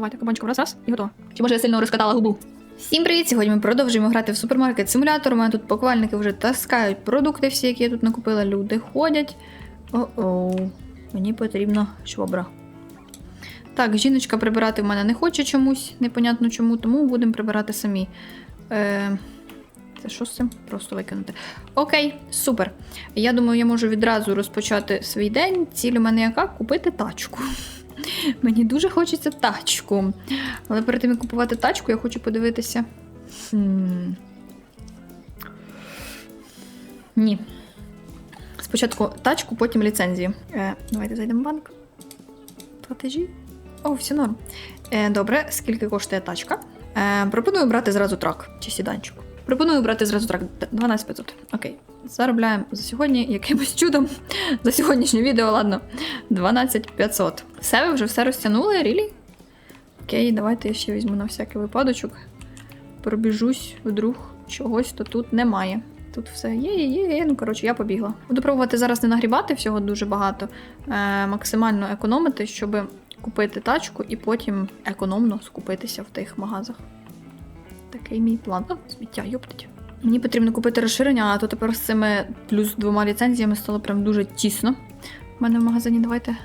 Давайте кабанчиком раз, раз і готово. Чи може я сильно розкатала губу? Всім привіт! Сьогодні ми продовжуємо грати в супермаркет симулятор. У мене тут поквальники вже таскають продукти всі, які я тут накупила. Люди ходять. О-оу, мені потрібна швабра. Так, жіночка прибирати в мене не хоче чомусь, непонятно чому, тому будемо прибирати самі. Е, це що з цим? Просто викинути. Окей, супер. Я думаю, я можу відразу розпочати свій день. Ціль у мене яка? Купити тачку. Мені дуже хочеться тачку. Але перед тим як купувати тачку, я хочу подивитися. Хм. Ні. Спочатку тачку, потім ліцензію. Е, давайте зайдемо в банк. Платежі. О, все норм. Е, добре, скільки коштує тачка? Е, пропоную брати зразу трак чи сіданчик. Пропоную брати зразу трак 12500. Окей. Заробляємо за сьогодні якимось чудом. За сьогоднішнє відео, ладно. 12500. Все, ви вже все розтягнули, рілі? Окей, давайте я ще візьму на всякий випадочок. Пробіжусь, вдруг чогось то тут немає. Тут все є, є, є, є. Ну, коротше, я побігла. Буду пробувати зараз не нагрібати всього дуже багато, е, максимально економити, щоб купити тачку і потім економно скупитися в тих магазах. Такий мій план. А, сміття, йоптить. Мені потрібно купити розширення, а то тепер з цими плюс двома ліцензіями стало прям дуже тісно. У мене в магазині давайте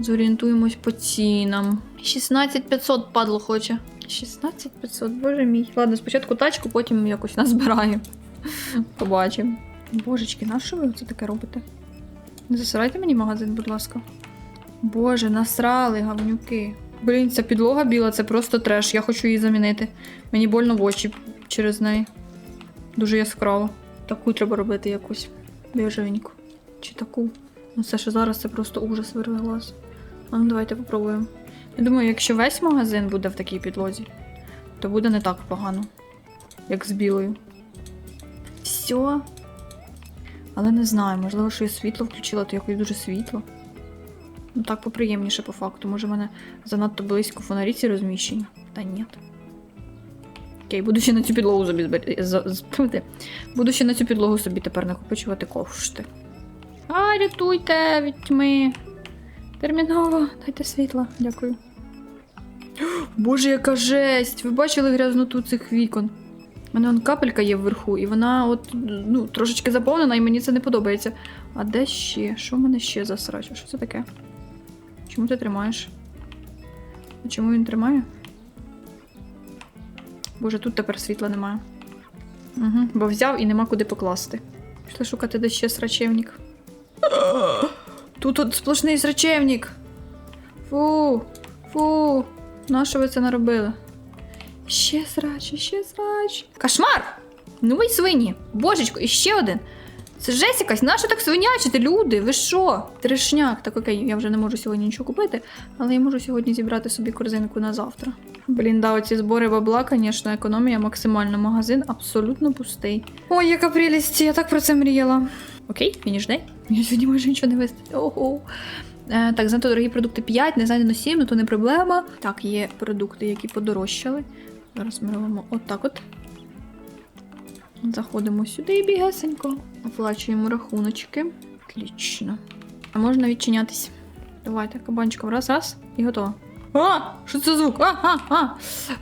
зорієнтуємось по цінам. 16500 падло хоче. 16500, боже мій. Ладно, спочатку тачку, потім якось назбираю. Побачимо. Божечки, на що ви це таке робите? Не засирайте мені магазин, будь ласка. Боже, насрали гавнюки. Блін, ця підлога біла, це просто треш. Я хочу її замінити. Мені больно в очі через неї. Дуже яскраво. Таку треба робити якусь біжевеньку. Чи таку. Ну це що зараз це просто ужас вирве глаз. Ну давайте попробуємо. Я думаю, якщо весь магазин буде в такій підлозі, то буде не так погано, як з білою. Все. Але не знаю, можливо, що я світло включила, то якось дуже світло. Ну так поприємніше по факту. Може, в мене занадто близько фонарі ці розміщені. Та ні. Окей, буду ще на цю підлогу собі збер... з- з- тьфу ти. Буду ще на цю підлогу собі тепер накопичувати кошти. А, рятуйте від тьми. Терміново, дайте світла, дякую. Боже, яка жесть! Ви бачили грязноту цих вікон? У мене вон капелька є вверху, і вона от ну, трошечки заповнена, і мені це не подобається. А де ще? Що в мене ще за срач? Що це таке? Чому ти тримаєш? А чому він тримає? Боже, тут тепер світла немає. Угу, бо взяв і нема куди покласти. Пішли шукати де ще срачевник. Тут от сплошний срачевник. Фу, фу. Нащо ви це наробили? Ще срач, ще срач. Кошмар! Ну ви свині. Божечко, і ще один. Це жесть якась, нащо так свинячити, люди? Ви що? Трешняк. Так окей, я вже не можу сьогодні нічого купити, але я можу сьогодні зібрати собі корзинку на завтра. Блін, да, оці збори бабла, звісно, економія максимальна. Магазин абсолютно пустий. Ой, яка прелість, я так про це мріяла. Окей, фініш день. Я сьогодні майже нічого не вистачить. Ого. Е, так, занадто дорогі продукти 5, не знайдено 7, ну то не проблема. Так, є продукти, які подорожчали. Зараз ми робимо отак от. Заходимо сюди і бігесенько. Оплачуємо рахуночки. Отлично. А можна відчинятись. Давайте кабанчиком раз, раз і готово. А! Що це звук? А, а, а.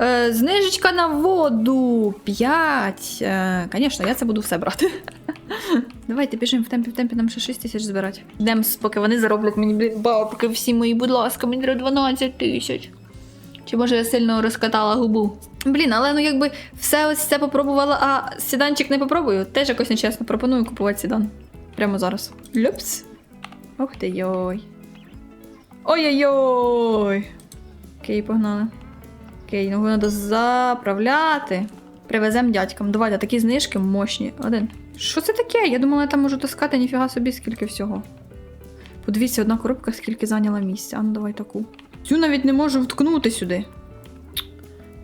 Е, знижечка на воду. 5. Е, Звісно, я це буду все брати. Давайте біжимо в темпі, в темпі, нам ще 6 тисяч збирати. Йдемо, поки вони зароблять мені бабки всі мої, будь ласка, мені треба 12 тисяч. Чи може я сильно розкатала губу? Блін, але ну якби все ось це попробувала, а сіданчик не попробую. Теж якось нечесно. Пропоную купувати сідан. Прямо зараз. Люпс. Ох ти йой. Ой-ой-ой. Окей, погнали. Окей, ну треба заправляти. Привеземо дядькам. Давайте такі знижки мощні. Один. Що це таке? Я думала, я там можу таскати, ніфіга собі, скільки всього. Подивіться, одна коробка, скільки зайняла місця. А ну давай таку. Цю навіть не можу вткнути сюди.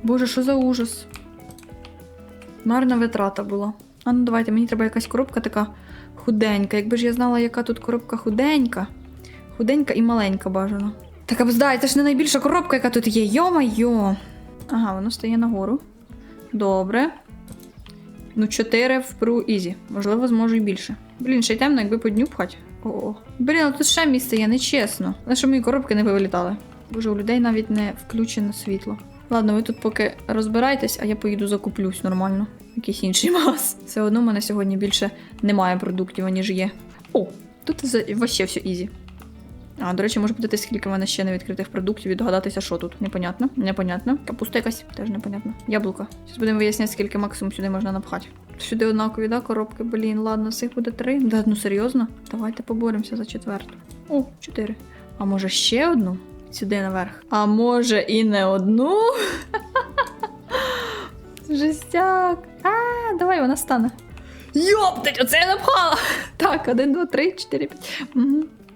Боже, що за ужас. Марна витрата була. А ну давайте, мені треба якась коробка така худенька. Якби ж я знала, яка тут коробка худенька. Худенька і маленька бажано. Так абздай, це ж не найбільша коробка, яка тут є. Йо-майо. Ага, воно стає нагору. Добре. Ну, 4 впру ізі. Можливо, зможу і більше. Блін, ще й темно, якби по дню пхать. О. Блін, а тут ще місце є, нечесно. Але мої коробки не повилітали. Боже, у людей навіть не включено світло. Ладно, ви тут поки розбирайтесь, а я поїду закуплюсь нормально. Якийсь інший магаз. Все одно в мене сьогодні більше немає продуктів, аніж є. О, тут вообще все ізі. А, до речі, може подати, скільки в мене ще не відкритих продуктів і догадатися, що тут. Непонятно. Непонятно. Капуста якась теж непонятно. Яблука. Зараз будемо виясняти, скільки максимум сюди можна напхати. Сюди однакові, да, коробки, блін, ладно, всіх буде три. Да, ну серйозно? Давайте поборемося за четверту. О, чотири. А може ще одну? Сюди наверх. А може і не одну? Жестяк. А, давай вона стане. Йоптать, оце я напхала. Так, один, два, три, чотири, п'ять.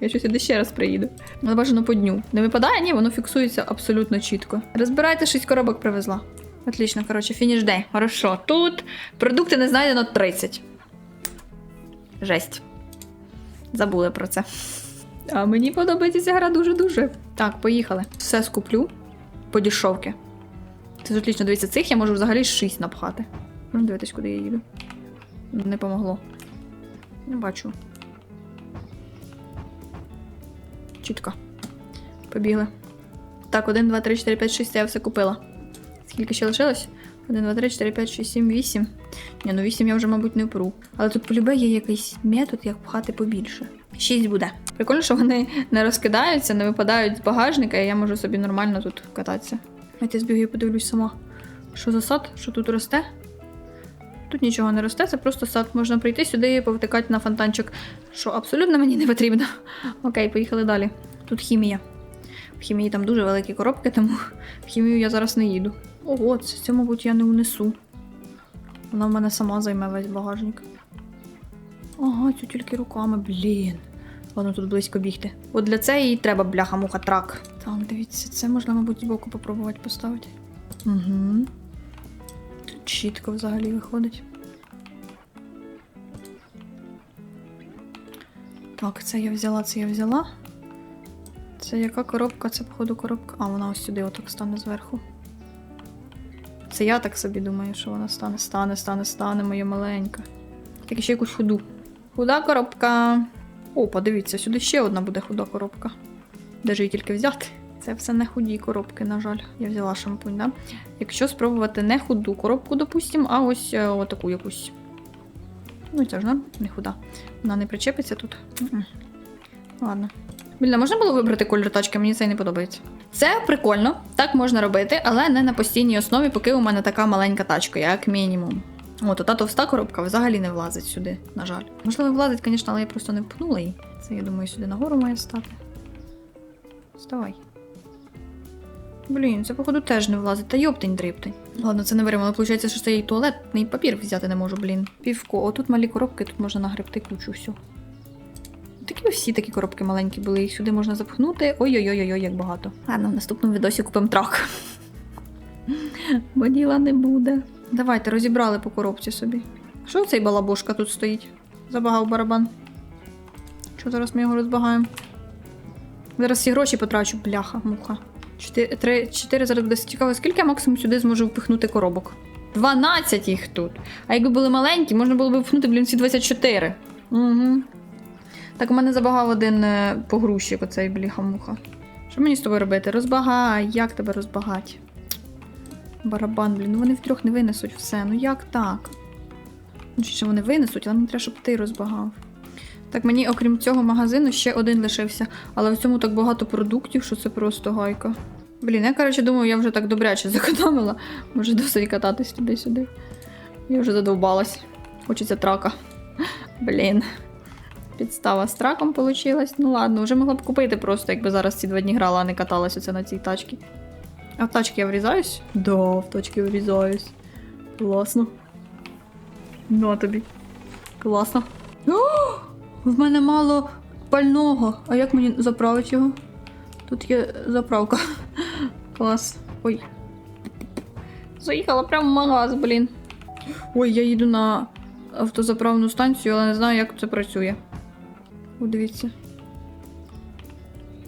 Я щось сюди ще раз приїду. Але по дню. Не випадає? Ні, воно фіксується абсолютно чітко. Розбирайте, шість коробок привезла. Отлично, коротше, фініш день. Хорошо. Тут продукти не знайдено 30. Жесть. Забули про це. А мені подобається ця гра дуже-дуже. Так, поїхали. Все скуплю по дешевки. Це отлично, дивіться, цих я можу взагалі 6 напхати. Ну, дивитесь, куди я їду. Не помогло. Не бачу. Чітко. Побігли. Так, 1, 2, 3, 4, 5, 6, я все купила. Скільки ще лишилось? 1, 2, 3, 4, 5, 6, 7, 8. Ні, ну 8 я вже, мабуть, не впру. Але тут полюбе є якийсь метод, як пхати побільше. 6 буде. Прикольно, що вони не розкидаються, не випадають з багажника, і я можу собі нормально тут кататися. Давайте я збігаю і подивлюсь сама. Що за сад? Що тут росте? Тут нічого не росте, це просто сад. Можна прийти сюди і повтикати на фонтанчик, що абсолютно мені не потрібно. Окей, поїхали далі. Тут хімія. В хімії там дуже великі коробки, тому в хімію я зараз не їду. Ого, це, це мабуть, я не унесу. Вона в мене сама займе весь багажник. Ага, цю тільки руками, блін. Ладно, тут близько бігти. От для цієї і треба бляха-муха трак. Так, дивіться, це можна, мабуть, збоку попробувати поставити. Угу. Тут чітко взагалі виходить. Так, це я взяла, це я взяла. Це яка коробка? Це, походу, коробка. А, вона ось сюди отак стане зверху. Це я так собі думаю, що вона стане, стане, стане, стане, моя маленька. Так ще якусь худу. Худа коробка. О, подивіться, сюди ще одна буде худа коробка. Де ж її тільки взяти? Це все не худі коробки, на жаль. Я взяла шампунь, да? Якщо спробувати не худу коробку, допустимо, а ось е, отаку якусь. Ну, це ж не, худа. Вона не причепиться тут. М-м. Ладно. Блін, можна було вибрати колір тачки, мені це не подобається. Це прикольно, так можна робити, але не на постійній основі, поки у мене така маленька тачка, як мінімум. От, та товста коробка взагалі не влазить сюди, на жаль. Можливо, влазить, звісно, але я просто не впхнула її. Це, я думаю, сюди нагору має стати. Вставай. Блін, це, походу, теж не влазить. Та йоптень дриптень. Ладно, це не беремо, але виходить, що це і туалетний папір взяти не можу, блін. Півко. Отут малі коробки, тут можна нагребти кучу всю. Такі всі такі коробки маленькі були, їх сюди можна запхнути. Ой-ой-ой, як багато. Ладно, в наступному відосі купимо трак. Бо діла не буде. Давайте, розібрали по коробці собі. Що цей балабушка тут стоїть? Забагав барабан. Що зараз ми його розбагаємо? Зараз всі гроші потрачу, бляха, муха. Чотири, три, чотири зараз буде цікаво, скільки я максимум сюди зможу впихнути коробок? 12 їх тут. А якби були маленькі, можна було б впхнути, блін, всі 24. Угу. Так, у мене забагав один е, погрузчик, оцей бліха-муха. Що мені з тобою робити? Розбагай, як тебе розбагати? Барабан, блін, ну вони втрьох не винесуть все. Ну як так? Ну, що вони винесуть, але мені треба, щоб ти розбагав. Так, мені, окрім цього магазину, ще один лишився. Але в цьому так багато продуктів, що це просто гайка. Блін, я, коротше, думаю, я вже так добряче зекономила. Може досить кататись туди-сюди. Я вже задовбалась. Хочеться трака. Блін. Підстава з траком получилась. Ну ладно, вже могла б купити просто, якби зараз ці два дні грала, а не каталась оце на цій тачці. А в тачки я врізаюсь? Да, в тачки врізаюсь. Класно. Ну, а тобі. Класно. О, в мене мало пального. А як мені заправити його? Тут є заправка. Клас. Ой. Заїхала прямо в магаз, блін. Ой, я їду на автозаправну станцію, але не знаю, як це працює. О, дивіться.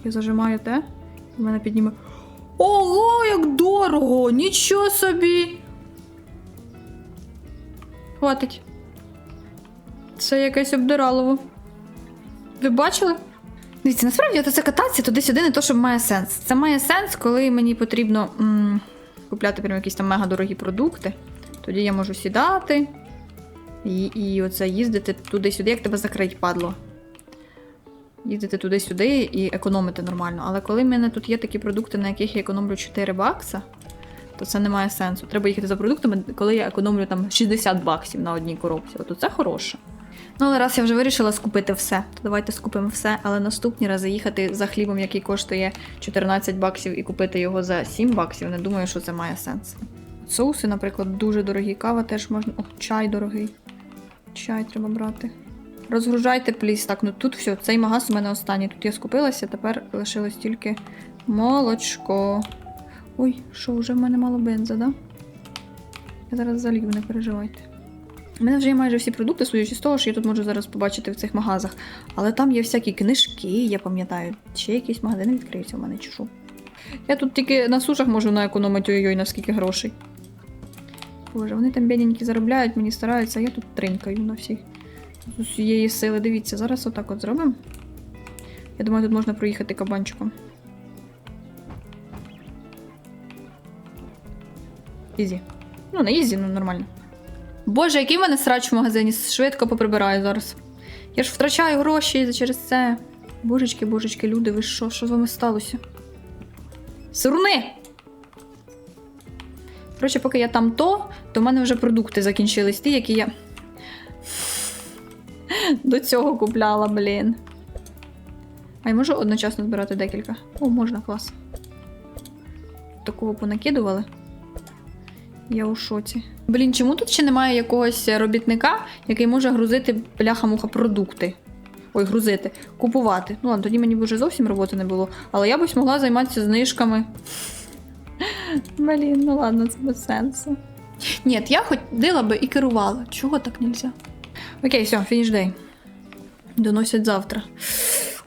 Я зажимаю те, і мене підніме. Ого, як дорого! Нічого собі! Хватить. Це якесь обдиралово. Ви бачили? Дивіться, насправді це кататися туди-сюди не то, що має сенс. Це має сенс, коли мені потрібно м, купляти прям якісь там мега дорогі продукти. Тоді я можу сідати і, і оце їздити туди-сюди, як тебе закрить, падло. Їздити туди-сюди і економити нормально. Але коли в мене тут є такі продукти, на яких я економлю 4 бакса, то це не має сенсу. Треба їхати за продуктами, коли я економлю там 60 баксів на одній коробці. От це хороше. Ну, але раз я вже вирішила скупити все, то давайте скупимо все, але наступні рази їхати за хлібом, який коштує 14 баксів, і купити його за 7 баксів, не думаю, що це має сенс. Соуси, наприклад, дуже дорогі. Кава теж можна. О, чай дорогий. Чай треба брати. Розгружайте, пліс. Так, ну тут все, цей магаз у мене останній. Тут я скупилася, тепер лишилось тільки молочко. Ой, що, вже в мене мало бенза, да? Я зараз залью, не переживайте. У мене вже є майже всі продукти, судячи з того, що я тут можу зараз побачити в цих магазах. Але там є всякі книжки, я пам'ятаю, ще якісь магазини відкриються в мене чи. Я тут тільки на сушах можу наекономити ой-ой, на скільки грошей. Боже, вони там бідненькі заробляють, мені стараються, а я тут тринкаю на всіх. З усієї сили. Дивіться, зараз отак от зробимо. Я думаю, тут можна проїхати кабанчиком. Ізі. Ну, не ізі, ну нормально. Боже, який в мене срач в магазині, швидко поприбираю зараз. Я ж втрачаю гроші через це. Божечки, божечки, люди, ви що? Що з вами сталося? Сирни! Коротше, поки я там то, то в мене вже продукти закінчились, ті, які я до цього купляла, блін. А я можу одночасно збирати декілька? О, можна, клас. Такого понакидували. Я у шоці. Блін, чому тут ще немає якогось робітника, який може грузити бляха-муха продукти? Ой, грузити, купувати. Ну ладно, тоді мені б вже зовсім роботи не було. Але я б могла займатися знижками. Блін, ну ладно, це без сенсу. Ні, я ходила би і керувала. Чого так нельзя? Окей, все, фініш дей. Доносять завтра.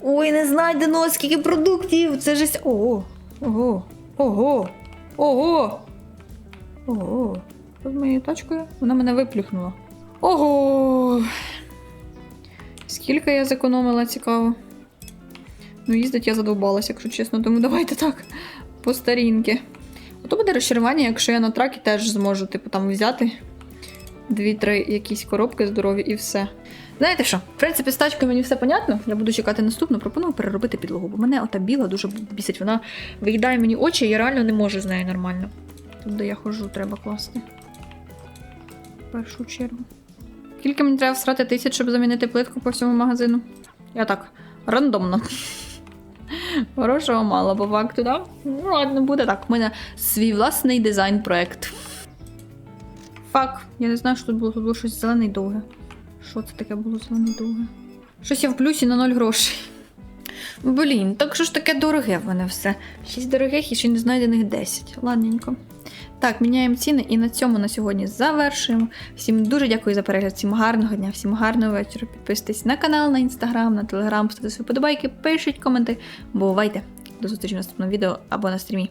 Ой, не знайдено, скільки продуктів. Це ж. Ого. Ого. Ого. Ого. Ого. З моєю тачкою? Вона мене виплюхнула. Ого. Скільки я зекономила, цікаво. Ну, їздить я задовбалася, якщо чесно, тому давайте так. По старінки. Ото буде розчарування, якщо я на тракі теж зможу, типу, там взяти дві-три якісь коробки здорові і все. Знаєте що? В принципі, з тачкою мені все понятно. Я буду чекати наступну, пропоную переробити підлогу, бо мене ота біла дуже бісить. Вона виїдає мені очі, я реально не можу з нею нормально. Тут, де я ходжу, треба класти. В першу чергу. Скільки мені треба всрати тисяч, щоб замінити плитку по всьому магазину? Я так, рандомно. Хорошого мало по факту, да? Ну ладно, буде так. У мене свій власний дизайн-проект. Фак, я не знаю, що тут було. Тут було щось зелене і довге. Що це таке було зелене і довге? Щось я в плюсі на ноль грошей. Блін, так що ж таке дороге в мене все. Шість дорогих і ще не знайдених 10. Ладненько. Так, міняємо ціни і на цьому на сьогодні завершуємо. Всім дуже дякую за перегляд, всім гарного дня, всім гарного вечора. Підписуйтесь на канал, на інстаграм, на телеграм, ставте свої подобайки, пишіть коменти. Бувайте! До зустрічі в наступному відео або на стрімі.